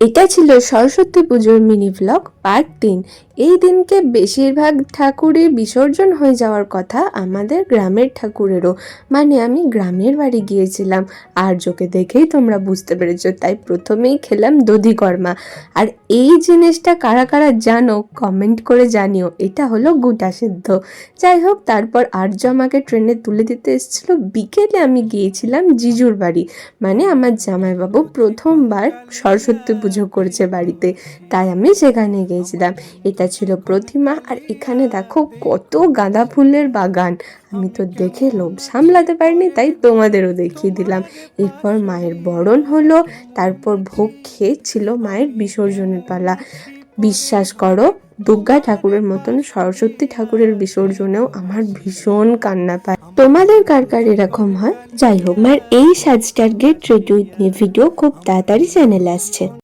এটা ছিল সরস্বতী পুজোর মিনি ব্লগ পার্ট তিন। এই দিনকে বেশিরভাগ ঠাকুরই বিসর্জন হয়ে যাওয়ার কথা আমাদের গ্রামের ঠাকুরেরও। মানে আমি গ্রামের বাড়ি গিয়েছিলাম। আর্যকে দেখেই তোমরা বুঝতে পেরেছ, তাই প্রথমেই খেলাম দধিকর্মা। আর এই জিনিসটা কারা কারা জানো কমেন্ট করে জানিও। এটা হলো গোটা সিদ্ধ। যাই হোক, তারপর আর্য আমাকে ট্রেনে তুলে দিতে এসেছিল। বিকেলে আমি গিয়েছিলাম জিজুর বাড়ি। মানে আমার জামাইবাবু প্রথমবার সরস্বতী পুজো করছে বাড়িতে। তাই আমি সেখানে গিয়েছিলাম। এটা ছিল প্রতিমা, আর এখানে দেখো কত গাঁদা ফুলের বাগান। আমি তো দেখে লোভ সামলাতে পারিনি, তাই তোমাদেরও দেখিয়ে দিলাম। এরপর মায়ের বরণ হলো, তারপর ভোগ খেয়েছিল মায়ের বিসর্জনের পালা। বিশ্বাস করো, দুর্গা ঠাকুরের মতন সরস্বতী ঠাকুরের বিসর্জনেও আমার ভীষণ কান্না পায়। তোমাদের কার কার এরকম হয়? যাই হোক আমার এই সাজটার get ready with me video খুব তাড়াতাড়ি চ্যানেলে আসছে।